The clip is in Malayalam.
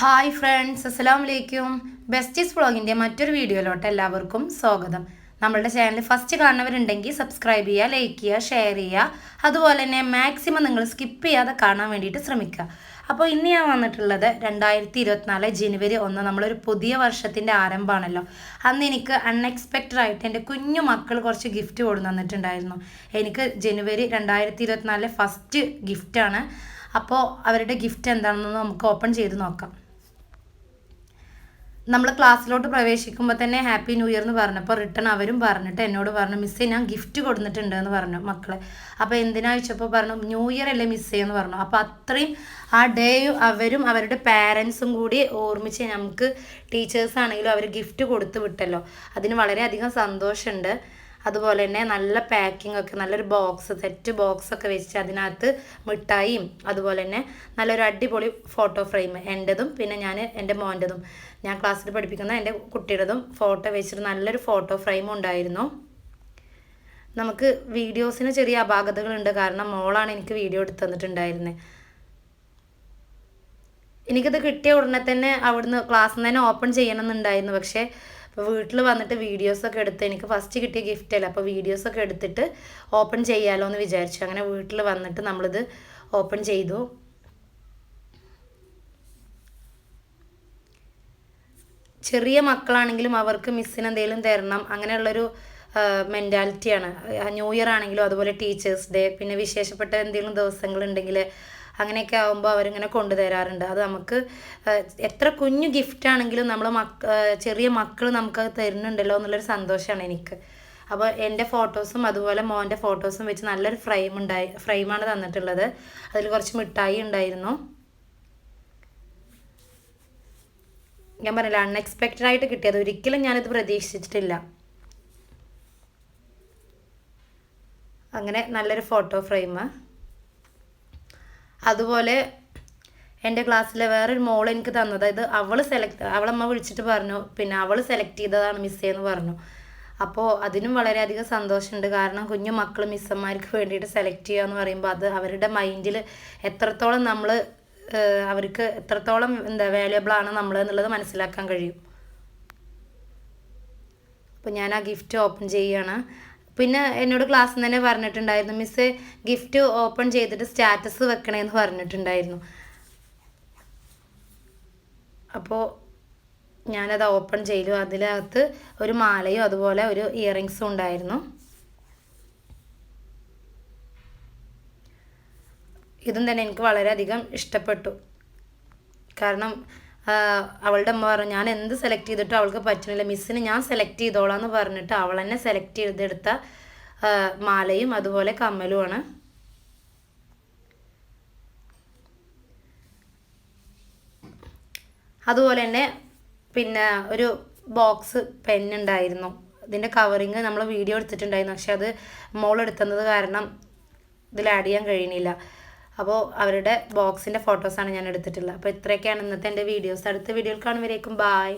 ഹായ് ഫ്രണ്ട്സ് അസ്സലാമു അലൈക്കും ബെസ്റ്റീസ് വ്ളോഗിന്റെ മറ്റൊരു വീഡിയോയിലോട്ട് എല്ലാവർക്കും സ്വാഗതം. നമ്മളുടെ ചാനൽ ഫസ്റ്റ് കാണുന്നവരുണ്ടെങ്കിൽ സബ്സ്ക്രൈബ് ചെയ്യുക ലൈക്ക് ചെയ്യുക ഷെയർ ചെയ്യുക. അതുപോലെ തന്നെ മാക്സിമം നിങ്ങൾ സ്കിപ്പ് ചെയ്യാതെ കാണാൻ വേണ്ടിയിട്ട് ശ്രമിക്കുക. അപ്പോൾ ഇന്ന് ഞാൻ വന്നിട്ടുള്ളത് രണ്ടായിരത്തി ഇരുപത്തിനാല് ജനുവരി ഒന്ന് നമ്മളൊരു പുതിയ വർഷത്തിന്റെ ആരംഭമാണല്ലോ. അന്ന് എനിക്ക് അൺഎക്സ്പെക്റ്റഡ് ആയിട്ട് എന്റെ കുഞ്ഞു മക്കൾ കുറച്ച് ഗിഫ്റ്റ് കൊണ്ടു തന്നിട്ടുണ്ടായിരുന്നു. എനിക്ക് ജനുവരി രണ്ടായിരത്തി ഇരുപത്തിനാലിലെ ഫസ്റ്റ് ഗിഫ്റ്റാണ് അപ്പോൾ അവരുടെ ഗിഫ്റ്റ് എന്താണെന്ന് നമുക്ക് ഓപ്പൺ ചെയ്ത് നോക്കാം. നമ്മൾ ക്ലാസ്സിലോട്ട് പ്രവേശിക്കുമ്പോൾ തന്നെ ഹാപ്പി ന്യൂ ഇയർ എന്ന് പറഞ്ഞപ്പോൾ റിട്ടേൺ അവരും പറഞ്ഞിട്ട് എന്നോട് പറഞ്ഞു മിസ്സേ ഞാൻ ഗിഫ്റ്റ് കൊടുത്തിട്ടുണ്ട് എന്ന് പറഞ്ഞു മക്കളെ. അപ്പോൾ എന്തിനാ ചോദിച്ചപ്പോൾ പറഞ്ഞു ന്യൂ ഇയർ അല്ലേ മിസ്സേ എന്ന് പറഞ്ഞു. അപ്പോൾ അത്രയും ആ ഡേ അവരും അവരുടെ പാരൻസും കൂടി ഓർമ്മിച്ച് നമുക്ക് ടീച്ചേഴ്സ് ആണെങ്കിലും അവർ ഗിഫ്റ്റ് കൊടുത്തു വിട്ടല്ലോ. അതിന് വളരെയധികം സന്തോഷമുണ്ട് അതുപോലെ തന്നെ നല്ല പാക്കിംഗ് ഒക്കെ നല്ലൊരു ബോക്സ് സെറ്റ് ബോക്സ് ഒക്കെ വെച്ച് അതിനകത്ത് മിഠായിയും അതുപോലെ തന്നെ നല്ലൊരു അടിപൊളി ഫോട്ടോ ഫ്രെയിം എന്റെതും പിന്നെ ഞാൻ എന്റെ മോന്റെതും ഞാൻ ക്ലാസ്സിൽ പഠിപ്പിക്കുന്ന എന്റെ കുട്ടിയുടേതും ഫോട്ടോ വെച്ചിട്ട് നല്ലൊരു ഫോട്ടോ ഫ്രെയിം ഉണ്ടായിരുന്നു. നമുക്ക് വീഡിയോസിന് ചെറിയ അപാകതകളുണ്ട് കാരണം മോളാണ് എനിക്ക് വീഡിയോ എടുത്ത് തന്നിട്ടുണ്ടായിരുന്നത് എനിക്കത് കിട്ടിയ ഉടനെ തന്നെ അവിടുന്ന് ക്ലാസ്സിൽ നിന്ന് തന്നെ ഓപ്പൺ ചെയ്യണമെന്നുണ്ടായിരുന്നു. പക്ഷേ അപ്പോൾ വീട്ടിൽ വന്നിട്ട് വീഡിയോസൊക്കെ എടുത്ത് എനിക്ക് ഫസ്റ്റ് കിട്ടിയ ഗിഫ്റ്റ് അല്ല? അപ്പോൾ വീഡിയോസൊക്കെ എടുത്തിട്ട് ഓപ്പൺ ചെയ്യാമല്ലോ എന്ന് വിചാരിച്ചു. അങ്ങനെ വീട്ടിൽ വന്നിട്ട് നമ്മളിത് ഓപ്പൺ ചെയ്തു. ചെറിയ മക്കളാണെങ്കിലും അവർക്ക് മിസ്സിന് എന്തെങ്കിലും തരണം. അങ്ങനെയുള്ളൊരു മെന്റാലിറ്റിയാണ് ന്യൂ ഇയർ ആണെങ്കിലും അതുപോലെ ടീച്ചേഴ്സ് ഡേ പിന്നെ വിശേഷപ്പെട്ട എന്തെങ്കിലും ദിവസങ്ങളുണ്ടെങ്കിൽ അങ്ങനെയൊക്കെ ആകുമ്പോൾ അവരിങ്ങനെ കൊണ്ടുതരാറുണ്ട്. അത് നമുക്ക് എത്ര കുഞ്ഞു ഗിഫ്റ്റ് ആണെങ്കിലും നമ്മൾ മക്ക ചെറിയ മക്കൾ നമുക്ക് തരുന്നുണ്ടല്ലോ എന്നുള്ളൊരു സന്തോഷമാണ് എനിക്ക്. അപ്പോൾ എന്റെ ഫോട്ടോസും അതുപോലെ മോന്റെ ഫോട്ടോസും വെച്ച് നല്ലൊരു ഫ്രെയിം ഉണ്ടായി ഫ്രെയിമാണ് തന്നിട്ടുള്ളത്. അതിൽ കുറച്ച് മിഠായി ഉണ്ടായിരുന്നു. ഞാൻ പറഞ്ഞില്ല അൺഎക്സ്പെക്റ്റഡ് ആയിട്ട് കിട്ടിയത്. ഒരിക്കലും ഞാനിത് പ്രതീക്ഷിച്ചിട്ടില്ല. അങ്ങനെ നല്ലൊരു ഫോട്ടോ ഫ്രെയിം. അതുപോലെ എന്റെ ക്ലാസ്സിലെ വേറൊരു മോൾ എനിക്ക് തന്നത് ഇത് അവൾ സെലക്ട് അവളമ്മ വിളിച്ചിട്ട് പറഞ്ഞു പിന്നെ അവൾ സെലക്ട് ചെയ്തതാണ് മിസ്സേന്ന് പറഞ്ഞു. അപ്പോൾ അതിനും വളരെയധികം സന്തോഷമുണ്ട്. കാരണം കുഞ്ഞു മക്കൾ മിസ്സന്മാർക്ക് വേണ്ടിയിട്ട് സെലക്ട് ചെയ്യുക എന്ന് പറയുമ്പോൾ അത് അവരുടെ മൈൻഡിൽ എത്രത്തോളം നമ്മൾ അവർക്ക് എത്രത്തോളം എന്താ വാല്യബിൾ ആണ് നമ്മൾ എന്നുള്ളത് മനസ്സിലാക്കാൻ കഴിയും. അപ്പോൾ ഞാൻ ആ ഗിഫ്റ്റ് ഓപ്പൺ ചെയ്യുകയാണ് പിന്നെ എന്നോട് ക്ലാസ്സിൽ തന്നെ പറഞ്ഞിട്ടുണ്ടായിരുന്നു മിസ് ഗിഫ്റ്റ് ഓപ്പൺ ചെയ്തിട്ട് സ്റ്റാറ്റസ് വെക്കണേന്ന് പറഞ്ഞിട്ടുണ്ടായിരുന്നു. അപ്പോൾ ഞാനത് ഓപ്പൺ ചെയ്തു. അതിനകത്ത് ഒരു മാലയും അതുപോലെ ഒരു ഇയറിങ്സും ഉണ്ടായിരുന്നു. ഇതും തന്നെ എനിക്ക് വളരെയധികം ഇഷ്ടപ്പെട്ടു. കാരണം അവളുടെ അമ്മ പറഞ്ഞു ഞാൻ എന്ത് സെലക്ട് ചെയ്തിട്ടും അവൾക്ക് പറ്റുന്നില്ല. മിസ്സിന് ഞാൻ സെലക്ട് ചെയ്തോളാം എന്ന് പറഞ്ഞിട്ട് അവൾ തന്നെ സെലക്ട് ചെയ്തെടുത്ത മാലയും അതുപോലെ കമ്മലുമാണ് അതുപോലെ തന്നെ പിന്നെ ഒരു ബോക്സ് പെൻ ഉണ്ടായിരുന്നു. ഇതിന്റെ കവറിങ് നമ്മൾ വീഡിയോ എടുത്തിട്ടുണ്ടായിരുന്നു. പക്ഷെ അത് മോൾ കാരണം ഇതിൽ ആഡ് ചെയ്യാൻ കഴിയണില്ല. അപ്പോൾ അവരുടെ ബോക്സിന്റെ ഫോട്ടോസാണ് ഞാൻ എടുത്തിട്ടുള്ളത്. അപ്പോൾ ഇത്രയൊക്കെയാണ് ഇന്നത്തെ എന്റെ വീഡിയോസ് അടുത്ത വീഡിയോയിൽ കാണുമ്പോഴേക്കും ബായ്